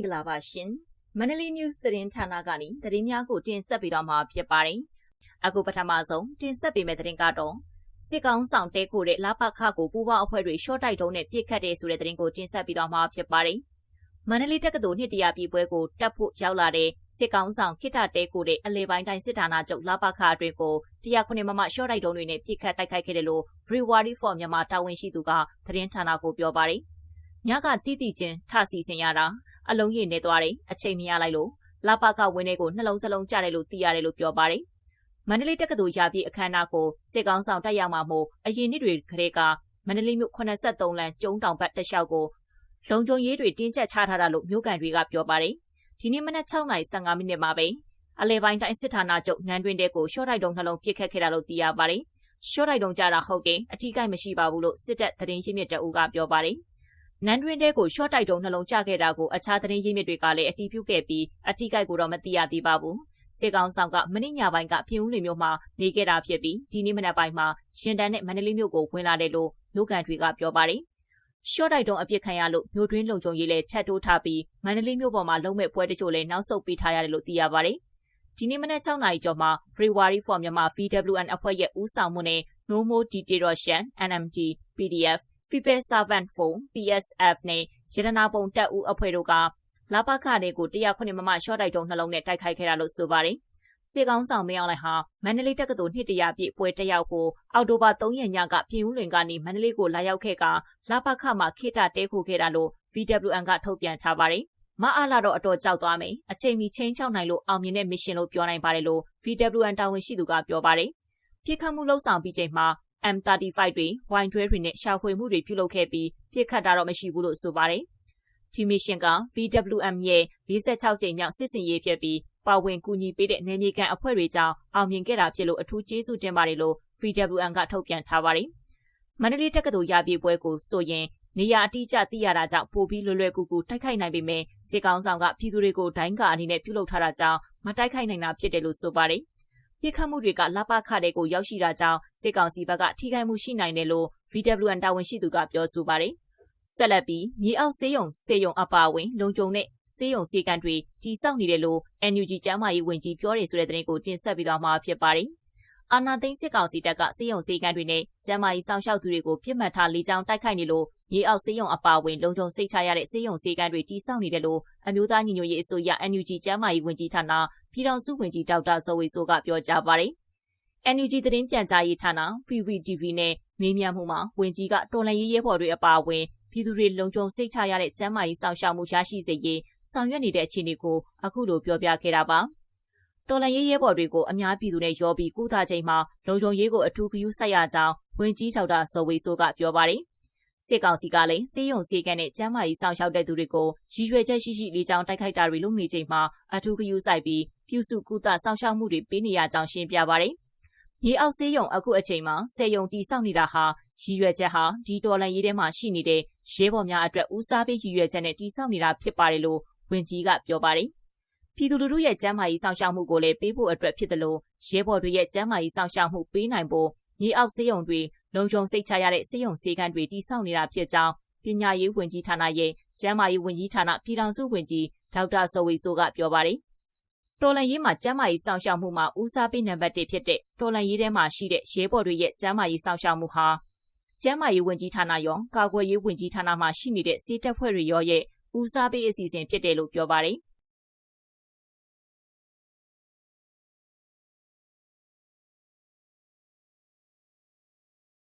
မင်္ဂလာပါရှင်မန္တလေး news သတင်းဌာနကနေသတင်းများကိုတင်ဆက်ပေးသွားမှာဖြစ်ပါတယ်အခုပထမဆုံးတင်ဆက်ပေးမယ့်သတင်းကတော့စစ်ကောင်ဆောင်တဲခိုတဲ့လာပခကိုပူပေါအဖွဲ့တွေရှော့တိုက်တုံးနဲ့ပြစ်ခတ်တဲ့ဆိုတဲ့သတင်းကိုတင်ဆက်ပေးသွားမှာဖြစ်ပါတယ်မန္တလေးတက္ကသိုလ်နှစ်တရာပြည်ပွဲကိုတက်ဖို့ရောက်လာတဲ့စစ်ကောင်ဆောင်ခိတတဲကိုတဲ့အလဲပိုင်းတိုင်းစစ်ဌာနချုပ်လာပခအတွင်ကိုတရားခုနှစ်မမရှော့တိုက်တုံးတွေနဲ့ပြစ်ခတ်တိုက်ခိုက်ခဲ့တယ်လို့ Brewery for မြန်မာတာဝန်ရှိသူကသတင်းဌာနကိုပြောပါတယ် ညကတိတိချင်းထစီစဉ်ရတာအလုံးရည်နေသွားတယ်အချိန်မရလိုက်လို့လာပကဝင်းတွေကိုနှလုံးစလုံးကြတယ်လို့သိရတယ်လို့ပြောပါတယ်မန္တလေးတက္ကသိုလ်ရာပြည်အခမ်းအနားကိုစစ်ကောင်းဆောင်တက်ရောက်မှာမို့အရင်နှစ်တွေခရေကမန္တလေးမြို့83လမ်းကျုံတောင်ဘက်တစ်လျှောက်ကိုလုံခြုံရေးတွေတင်းကျပ်ချထားတာလို့မြို့ကန်တွေကပြောပါတယ်ဒီနေ့မနက်6:15မိနစ်မှာပဲအလဲပိုင်းတိုင်းစစ်ဌာနချုပ်နန်းတွင်တဲကိုရှော့တိုက်တုံးနှလုံးပစ်ခတ်ခဲ့တာလို့သိရပါတယ်ရှော့တိုက်တုံးကြတာဟုတ်ကဲ့အထီးကိုက်မရှိပါဘူးလို့စစ်တပ်သတင်းရင်းမြစ်တအူးကပြောပါတယ် နန်းတွင်တဲကိုရှော့တိုက်တုံးနှလုံးကျခဲ့တာကိုအခြားသတင်းရင်းမြစ်တွေကလည်းအတီးပြုခဲ့ပြီးအတီးကိုက်ကိုတော့မသိရသေးပါဘူးစစ်ကောင်ဆောင်ကမင်းညပိုင်းကပြင်ဦးလင်မြို့မှာနေခဲ့တာဖြစ်ပြီးဒီနေ့မနက်ပိုင်းမှာရှင်တန်းနဲ့မန္တလေးမြို့ကိုဝင်လာတယ်လို့မြို့ကန်တွေကပြောပါတယ်ရှော့တိုက်တုံးအပြစ်ခံရလို့မြို့တွင်းလုံခြုံရေးလည်းထပ်တိုးထားပြီးမန္တလေးမြို့ပေါ်မှာလုံမဲ့ပွဲတချို့လည်းနောက်ဆုတ်ပေးထားရတယ်လို့သိရပါတယ်ဒီနေ့မနက်6နာရီကျော်မှာ February for မြန်မာ VWN အဖွဲ့ရဲ့ဦးဆောင်မှုနဲ့ No More Deterioration NMT PDF People Servant Phone PSF နဲ့ရတနာပုံတက်ဦးအဖွဲ့တို့ကလာပခတွေကို109မမရှော့တိုက်တုံးနှလုံးနဲ့တိုက်ခိုက်ခဲ့တာလို့ဆိုပါတယ်။စေကောင်းဆောင်မင်းအောင်လှိုင်ဟာမန္တလေးတက္ကသိုလ်နှစ်တရာပြည့်ပွဲတက်ရောက်ကိုအောက်တိုဘာ3ရက်ညကပြည်ဦးလွင်ကနေမန္တလေးကိုလာရောက်ခဲ့ကလာပခမှာခိတတဲခိုခဲ့တာလို့ VWN ကထုတ်ပြန်ထားပါတယ်။မအားလာတော့အတော်ကြောက်သွားမယ်။အချိန်မီချင်းချောက်နိုင်လို့အောင်မြင်တဲ့မစ်ရှင်လို့ပြောနိုင်ပါတယ်လို့ VWN တာဝန်ရှိသူကပြောပါတယ်။ပြစ်ခတ်မှုလှုပ်ဆောင်ပြီးချိန်မှာ M35 တွေဝိုင်တွဲတွေနဲ့ရှာဖွေမှုတွေပြုလုပ်ခဲ့ပြီးပြစ်ခတ်တာတော့မရှိဘူးလို့ဆိုပါတယ်။ဒီမစ်ရှင်က VWM ရဲ့46ကြိမ်မြောက်စစ်စင်ရေးဖြစ်ပြီးပါဝင်ကူညီပေးတဲ့နေမြေကန်အဖွဲ့တွေကြောင့်အောင်မြင်ခဲ့တာဖြစ်လို့အထူးကျေးဇူးတင်ပါတယ်လို့ VWM ကထုတ်ပြန်ထားပါတယ်။မန္တလေးတက္ကသိုလ်ရပြည်ပွဲကိုဆိုရင်နေရာအတိအကျသိရတာကြောင့်ပိုပြီးလွယ်လွယ်ကူကူတိုက်ခိုက်နိုင်ပေမဲ့စစ်ကောင်ဆောင်ကပြည်သူတွေကိုဒိုင်းကာအနေနဲ့ပြုလုပ်ထားတာကြောင့်မတိုက်ခိုက်နိုင်တာဖြစ်တယ်လို့ဆိုပါတယ်။ ပြစ်ခတ်မှုတွေကလပခတဲ့ကိုရောက်ရှိတာကြောင့်စစ်ကောင်စီဘက်ကထိခိုက်မှုရှိနိုင်တယ်လို့ VWN တာဝန်ရှိသူကပြောဆိုပါတယ်။ဆက်လက်ပြီးမြေအောက်ဆေးရုံဆေးရုံအပါအဝင်လုံခြုံတဲ့ဆေးရုံဆေးကန်တွေတိစောက်နေတယ်လို့ NUG ကျန်းမာရေးဝန်ကြီးပြောတယ်ဆိုတဲ့သတင်းကိုတင်ဆက်ပြီးသွားမှာဖြစ်ပါတယ်။ အာနာသိန်းစစ်ကောင်စီတပ်ကစေယုံစေကန်းတွေနဲ့ကျန်းမာရေးဆောင်ရှောက်သူတွေကိုပြစ်မှတ်ထားလေကြောင်းတိုက်ခိုက်နေလို့ရေအောက်စေယုံအပါအဝင်လုံခြုံစိတ်ချရတဲ့စေယုံစေကန်းတွေတိစောက်နေတယ်လို့အမျိုးသားညီညွတ်ရေးအစိုးရ NUG ကျန်းမာရေးဝန်ကြီးဌာနပြည်ထောင်စုဝန်ကြီးဒေါက်တာဇော်ဝေဆိုးကပြောကြားပါတယ်။ NUG သတင်းပြန်ကြားရေးဌာန PVTV နဲ့မေးမြန်းမှုမှာဝန်ကြီးကတော်လှန်ရေးရဲဘော်တွေအပါအဝင်ပြည်သူတွေလုံခြုံစိတ်ချရတဲ့ကျန်းမာရေးဆောင်ရှောက်မှုရရှိစေရေးဆောင်ရွက်နေတဲ့အခြေအနေကိုအခုလိုပြောပြခဲ့တာပါ။ တော်လန်ရေးရဲဘော်တွေကိုအများပြည်သူနဲ့ရောပြီးကုသချိန်မှာလုံခြုံရေးကိုအထူးဂရုစိုက်ရကြောင်းဝန်ကြီးဒေါက်တာဇော်ဝေဆိုးကပြောပါတယ်။စစ်ကောင်စီကလည်းစေယုံစေကန်နဲ့ကျန်းမာရေးဆောင်ရှောက်တဲ့သူတွေကိုရည်ရွယ်ချက်ရှိရှိလေးချောင်းတိုက်ခိုက်တာတွေလုပ်နေချိန်မှာအထူးဂရုစိုက်ပြီးပြုစုကုသဆောင်ရှောက်မှုတွေပေးနေရကြောင်းရှင်းပြပါတယ်။မြေအောက်စေးရုံအခုအချိန်မှာစေယုံတီဆောက်နေတာဟာရည်ရွယ်ချက်ဟာဒီတော်လန်ရေးထဲမှာရှိနေတဲ့ရဲဘော်များအတွက်ဦးစားပေးရည်ရွယ်ချက်နဲ့တီဆောက်နေတာဖြစ်ပါတယ်လို့ဝန်ကြီးကပြောပါတယ်။ ပြည်သူလူထုရဲ့ကျန်းမာရေးဆောင်ရှောက်မှုကိုလည်းပေးဖို့အတွက်ဖြစ်တယ်လို့ရဲဘော်တွေရဲ့ကျန်းမာရေးဆောင်ရှောက်မှုပေးနိုင်ဖို့မြေအောက်စေယုံတွေလုံခြုံစိတ်ချရတဲ့စေယုံစေကန်းတွေတီဆောက်နေတာဖြစ်ကြောင်းပညာရေးဝန်ကြီးဌာနရဲ့ကျန်းမာရေးဝန်ကြီးဌာနပြည်ထောင်စုဝန်ကြီးဒေါက်တာဇော်ဝေဆိုးကပြောပါတယ်။တော်လန်ရေးမှာကျန်းမာရေးဆောင်ရှောက်မှုမှာဦးစားပေးနံပါတ်1ဖြစ်တဲ့တော်လန်ရေးထဲမှာရှိတဲ့ရဲဘော်တွေရဲ့ကျန်းမာရေးဆောင်ရှောက်မှုဟာကျန်းမာရေးဝန်ကြီးဌာနရောကာကွယ်ရေးဝန်ကြီးဌာနမှရှိနေတဲ့စီးတပ်ဖွဲ့တွေရောရဲ့ဦးစားပေးအစီအစဉ်ဖြစ်တယ်လို့ပြောပါတယ်